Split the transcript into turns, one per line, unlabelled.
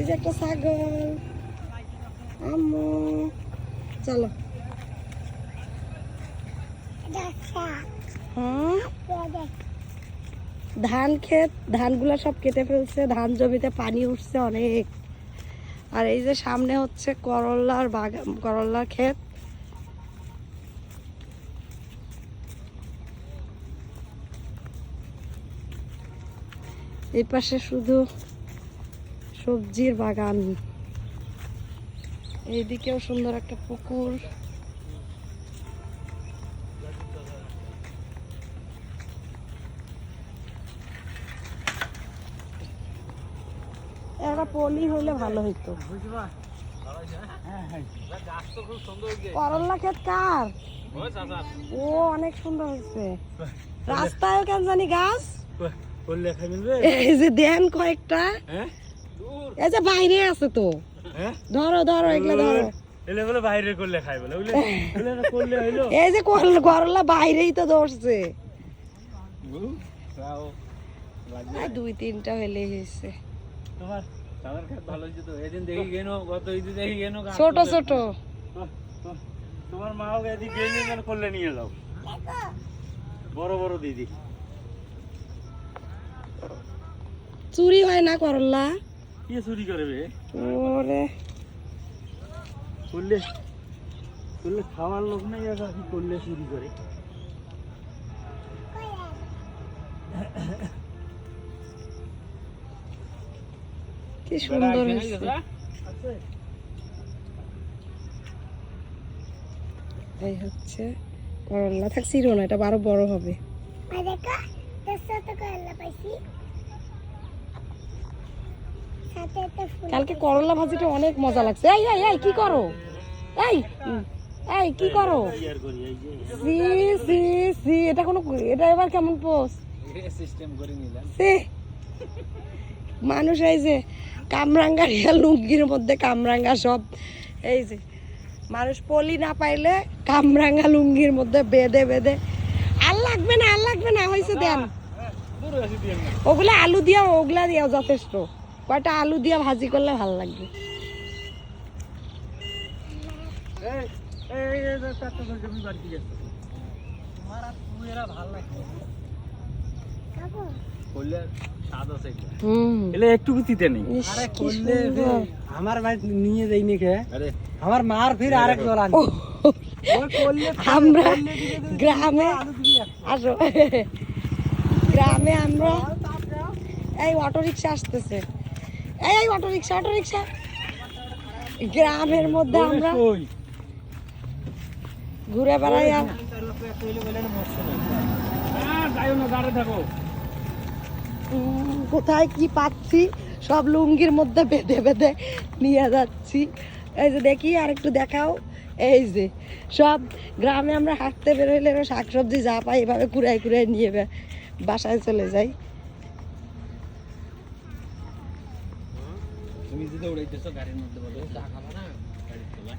এই যে একটা ছাগল। আম্মু, চলো। ধান ক্ষেত, ধানগুলো সব কেটে ফেলছে, ধান জমিতে পানি উঠছে অনেক। আর এই যে সামনে হচ্ছে করল্লার বাগান, করল্লার ক্ষেত। এই পাশে শুধু সবজির বাগান। এইদিকেও সুন্দর একটা পুকুর। একটা পলি হলে ভালো হইতো। করল্লা ক্ষেত কার? ও অনেক সুন্দর হয়েছে। রাস্তায় কেন জানি গাছ? এই যে দেন কয়েকটা।
হ্যাঁ?
এই যে বাইরে আছে তো।
হ্যাঁ?
ধরো ধরো এগুলো ধরো।
এলে বলে বাইরে করলে খাই বলে করলে হইল।
এই যে করল- করলা বাইরেই তো ধরছে। দুই তিনটা হলে হয়েছে। ছোট ছোট।
তোমার মাও এদিকে করলে নিয়ে যাও। বড় বড় দিদি।
চুরি হয় না করলা?
কি চুরি করবে
ওরে।
করলে করলে খাওয়ার লোক নাই আর কি করলে চুরি করে?
কি সুন্দর হয়েছে। এই হচ্ছে করলা। থাক ছিল না এটা আরও বড় হবে। কালকে করলা ভাজিটা অনেক মজা লাগছে। এই এই এই কি করো? এই এই কি করো? সি সি সি এটা কোনো এটা এবার কেমন পোস্ট?
সিস্টেম করে নিলাম
মানুষ এই যে কামরাঙ্গা রিয়া লুঙ্গির মধ্যে কামরাঙ্গা সব এই যে মানুষ পলি না পাইলে কামরাঙ্গা লুঙ্গির মধ্যে বেঁধে বেঁধে। আর লাগবে না আর লাগবে না হয়েছে দেন।
দিয়ে না
ওগুলা আলু দিয়া ওগুলা দিয়াও যথেষ্ট। কয়টা আলু দিয়া ভাজি করলে ভালো লাগবে।
আমার নিয়ে যাইনি কে আমার মার ফির আরেক জোর আনি।
ও, আমরা গ্রামে আসো। গ্রামে আমরা এই অটো রিক্সা আসতেছে। এই এই অটো রিক্সা অটো রিক্সা গ্রামের মধ্যে আমরা ঘুরে বেড়াই আর
হ্যাঁ
কোথায় কি পাচ্ছি সব লুঙ্গির মধ্যে বেঁধে বেঁধে নিয়ে যাচ্ছি। এই যে দেখি আর একটু দেখাও। এই যে সব গ্রামে আমরা হাঁটতে বেরোইলে শাকসবজি যা পাই এভাবে কুড়াই কুড়াই নিয়ে বাসায় চলে যাই।
তুমি যদি উড়াইতেছো গাড়ির মধ্যে বলো। টাকা না গাড়ি তোলা